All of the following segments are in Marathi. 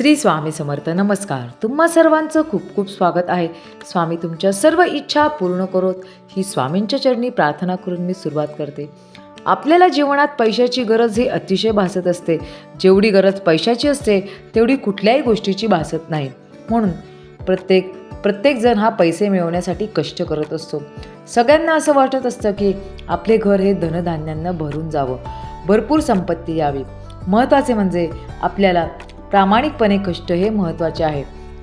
श्री स्वामी समर्थ. नमस्कार. तुम्हा सर्वांचं खूप खूप स्वागत आहे. स्वामी तुमच्या सर्व इच्छा पूर्ण करोत. ही स्वामींच्या चरणी प्रार्थना करून मी सुरुवात करते. आपल्याला जीवनात पैशाची गरज ही अतिशय भासत असते. जेवढी गरज पैशाची असते तेवढी कुठल्याही गोष्टीची भासत नाही. म्हणून प्रत्येक प्रत्येकजण हा पैसे मिळवण्यासाठी कष्ट करत असतो. सगळ्यांना असं वाटत असतं की आपले घर हे धनधान्यांना भरून जावं. भरपूर संपत्ती यावी. महत्त्वाचे म्हणजे आपल्याला प्रामाणिकपणे कष्ट हे महत्त्वाचे आहे.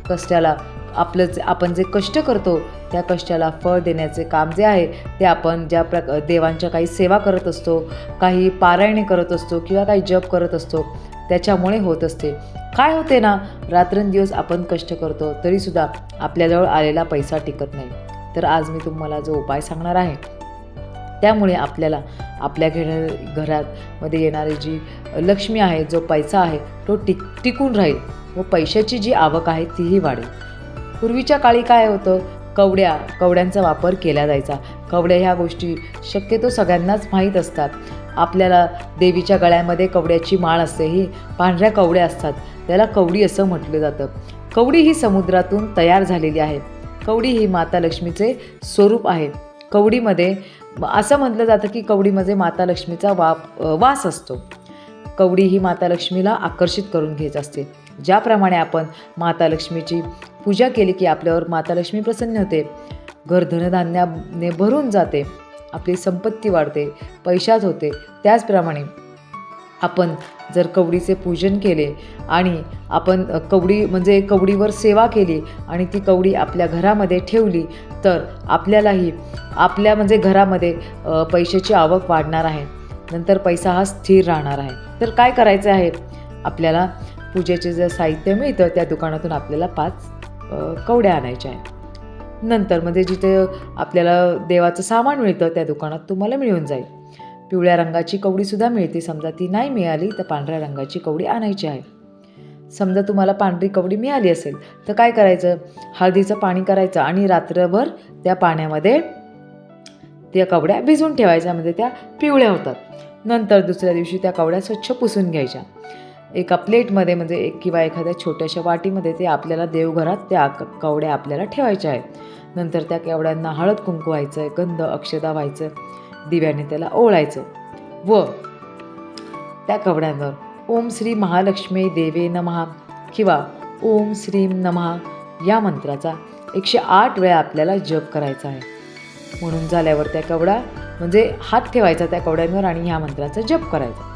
कष्टाला आपलं जे आपण जे कष्ट करतो त्या कष्टाला फळ देण्याचे काम जे आहे ते आपण ज्या प्रक देवांच्या काही सेवा करत असतो काही पारायणे करत असतो किंवा काही जप करत असतो त्याच्यामुळे होत असते. काय होते ना रात्रंदिवस आपण कष्ट करतो तरीसुद्धा आपल्याजवळ आलेला पैसा टिकत नाही. तर आज मी तुम्हाला जो उपाय सांगणार आहे त्यामुळे आपल्याला आपल्या घेण्या घरात मध्ये येणारी जी लक्ष्मी आहे जो पैसा आहे तो टिक टिकून राहील व पैशाची जी आवक आहे तीही वाढेल. पूर्वीच्या काळी काय होतं? कवड्या कवड्यांचा वापर केला जायचा. कवड्या ह्या गोष्टी शक्यतो सगळ्यांनाच माहीत असतात. आपल्याला देवीच्या गळ्यामध्ये कवड्याची माळ असते ही पांढऱ्या कवड्या असतात. त्याला कवडी असं म्हटलं जातं. कवडी ही समुद्रातून तयार झालेली आहे. कवडी ही माता लक्ष्मीचे स्वरूप आहे. कवडीमध्ये असं म्हटलं जातं की कवडीमध्ये माता लक्ष्मीचा वाप वास असतो. कवडी ही माता लक्ष्मीला आकर्षित करून घेत असते. ज्याप्रमाणे आपण माता लक्ष्मीची पूजा केली की आपल्यावर माता लक्ष्मी प्रसन्न होते. घर धनधान्याने भरून जाते. आपली संपत्ती वाढते. पैशात होते. त्याचप्रमाणे आपण जर कवडीचे पूजन केले आणि आपण कवडी म्हणजे कवडीवर सेवा केली आणि ती कवडी आपल्या घरामध्ये ठेवली तर आपल्यालाही आपल्या म्हणजे घरामध्ये पैशाची आवक वाढणार आहे. नंतर पैसा हा स्थिर राहणार आहे. तर काय करायचं आहे? आपल्याला पूजेचे जे साहित्य मिळतं त्या दुकानातून आपल्याला पाच कवड्या आणायच्या आहेत. नंतर म्हणजे जिथे आपल्याला देवाचं सामान मिळतं त्या दुकानात तुम्हाला मिळून जाईल. पिवळ्या रंगाची कवडीसुद्धा मिळते. समजा ती नाही मिळाली तर पांढऱ्या रंगाची कवडी आणायची आहे. समजा तुम्हाला पांढरी कवडी मिळाली असेल तर काय करायचं? हळदीचं पाणी करायचं आणि रात्रभर त्या पाण्यामध्ये त्या कवड्या भिजून ठेवायच्या म्हणजे त्या पिवळ्या होतात. नंतर दुसऱ्या दिवशी त्या कवड्या स्वच्छ पुसून घ्यायच्या. एका प्लेटमध्ये म्हणजे एक किंवा एखाद्या छोट्याशा वाटीमध्ये ते आपल्याला देवघरात त्या कवड्या आपल्याला ठेवायच्या आहेत. नंतर त्या कवड्यांना हळद कुंकू व्हायचं आहे गंध अक्षदा व्हायचं. दिव्याने त्याला ओळायचं व त्या कवड्यांवर ओम श्री महालक्ष्मी देवे नमहा किंवा ओम श्रीम नमहा या मंत्राचा एकशे आठ वेळा आपल्याला जप करायचा आहे. म्हणून झाल्यावर त्या कवडा म्हणजे हात ठेवायचा त्या कवड्यांवर आणि ह्या मंत्राचा जप करायचा.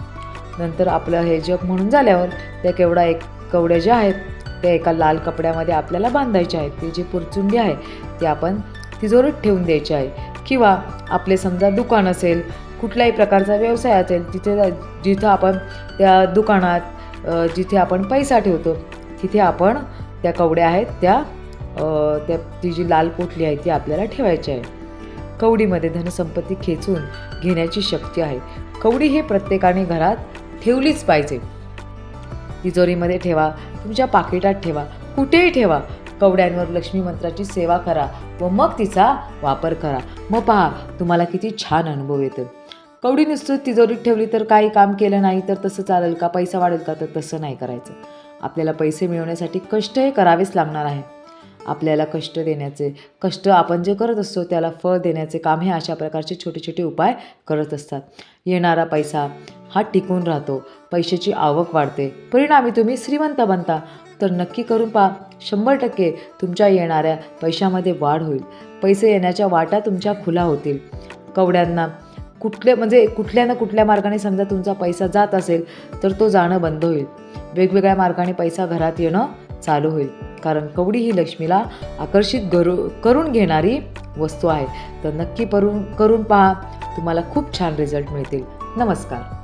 नंतर आपलं हे जप म्हणून झाल्यावर त्या केवढा एक कवड्या ज्या आहेत त्या एका लाल कपड्यामध्ये आपल्याला बांधायच्या आहेत. ती जी पुरचुंडी आहे ती आपण तिजोरीत ठेवून द्यायची आहे. किंवा आपले समजा दुकान असेल कुठल्याही प्रकारचा व्यवसाय असेल तिथे जिथं आपण त्या दुकानात जिथे आपण पैसा ठेवतो तिथे आपण त्या कवड्या आहेत त्या त्या ती जी लाल पोटली आहे ती आपल्याला ठेवायची आहे. कवडीमध्ये धनसंपत्ती खेचून घेण्याची शक्ती आहे. कवडी हे प्रत्येकाने घरात ठेवलीच पाहिजे. तिजोरीमध्ये ठेवा तुमच्या पाकिटात ठेवा कुठेही ठेवा कवड्यांवर लक्ष्मी मंत्राची सेवा करा व मग तिचा वापर करा. मग पहा तुम्हाला किती छान अनुभव येतो कवडी नुसतं तिजोरीत ठेवली तर काही काम केलं नाही तर तसं चालेल का? पैसा वाढेल का? तर तसं नाही करायचं. आपल्याला पैसे मिळवण्यासाठी कष्ट हे करावेच लागणार आहे. आपल्याला कष्ट देण्याचे कष्ट आपण जे करत असतो त्याला फळ देण्याचे काम हे अशा प्रकारचे छोटे छोटे उपाय करत असतात. येणारा पैसा हा टिकून राहतो. पैशाची आवक वाढते. परिणामी तुम्ही श्रीमंत बनता. तर नक्की करून पहा शंभर टक्के तुमच्या येणाऱ्या पैशामध्ये वाढ होईल. पैसे येण्याच्या वाटा तुमच्या खुला होतील. कवड्यांना कुठले म्हणजे कुठल्या ना कुठल्या मार्गाने समजा तुमचा पैसा जात असेल तर तो जाणं बंद होईल. वेगवेगळ्या मार्गाने पैसा घरात येणं चालू होईल. कारण कवडी ही लक्ष्मीला आकर्षित करू करून घेणारी वस्तू आहे. तर नक्की करून करून पहा. तुम्हाला खूप छान रिझल्ट मिळतील. नमस्कार.